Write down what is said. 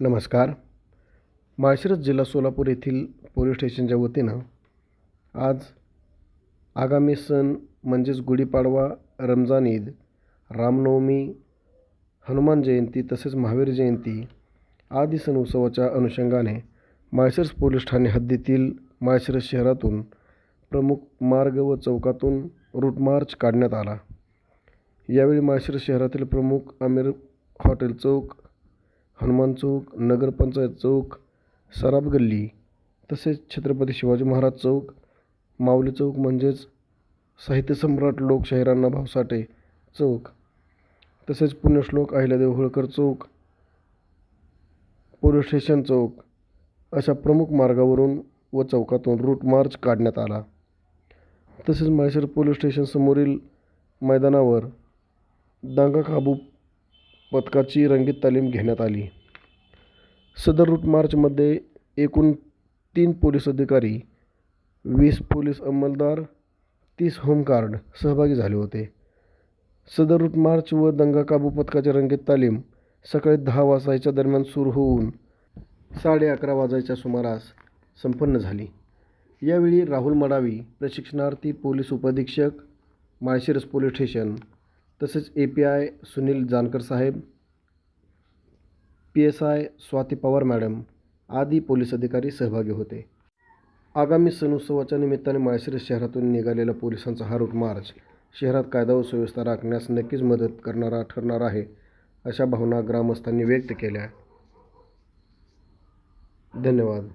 नमस्कार. माळशिरस जिल्हा सोलापूर येथील पोलीस स्टेशनच्या वतीनं आज आगामी सण म्हणजेच गुढीपाडवा रमजान ईद रामनवमी हनुमान जयंती तसेच महावीर जयंती आदी सण उत्सवाच्या अनुषंगाने माळशिरस पोलीस ठाणे हद्दीतील माळशिरस शहरातून प्रमुख मार्ग व चौकातून रूट मार्च काढण्यात आला. यावेळी माळशिरस शहरातील प्रमुख आमिर हॉटेल चौक हनुमान चौक नगरपंचायत चौक सराफ गल्ली तसेच छत्रपती शिवाजी महाराज चौक माऊली चौक म्हणजेच साहित्यसम्राट लोकशाही अण्णाभाऊ साठे चौक तसेच पुण्यश्लोक अहिल्यादेव होळकर चौक पोलीस स्टेशन चौक अशा प्रमुख मार्गावरून व चौकातून रूट मार्च काढण्यात आला. तसेच माळशिरस पोलीस स्टेशनसमोरील मैदानावर दांगा काबू पथकाची रंगीत तालीम घेण्यात आली. सदर रूट मार्चमध्ये एकूण तीन पोलीस अधिकारी वीस पोलीस अंमलदार तीस होमगार्ड सहभागी झाले होते. सदर रूट मार्च व दंगा काबू पथकाची रंगीत तालीम सकाळी दहा वाजायच्या दरम्यान सुरू होऊन साडे अकरा वाजायच्या सुमारास संपन्न झाली. यावेळी राहुल मडावी प्रशिक्षणार्थी पोलीस उपअधीक्षक माळशिरस पोलीस स्टेशन तसेच A P I Sunil Jankar Saheb P S I Swati Pawar madam आदी पोलीस अधिकारी सहभागी होते. आगामी सण उत्सवाच्या निमित्ताने माळशिरस शहरातून निघालेला पोलिसांचा हा रूट मार्च शहरात कायदा व सुव्यवस्था राखण्यास नक्कीच मदत करणारा ठरणार आहे अशा भावना ग्रामस्थांनी व्यक्त केल्या. धन्यवाद.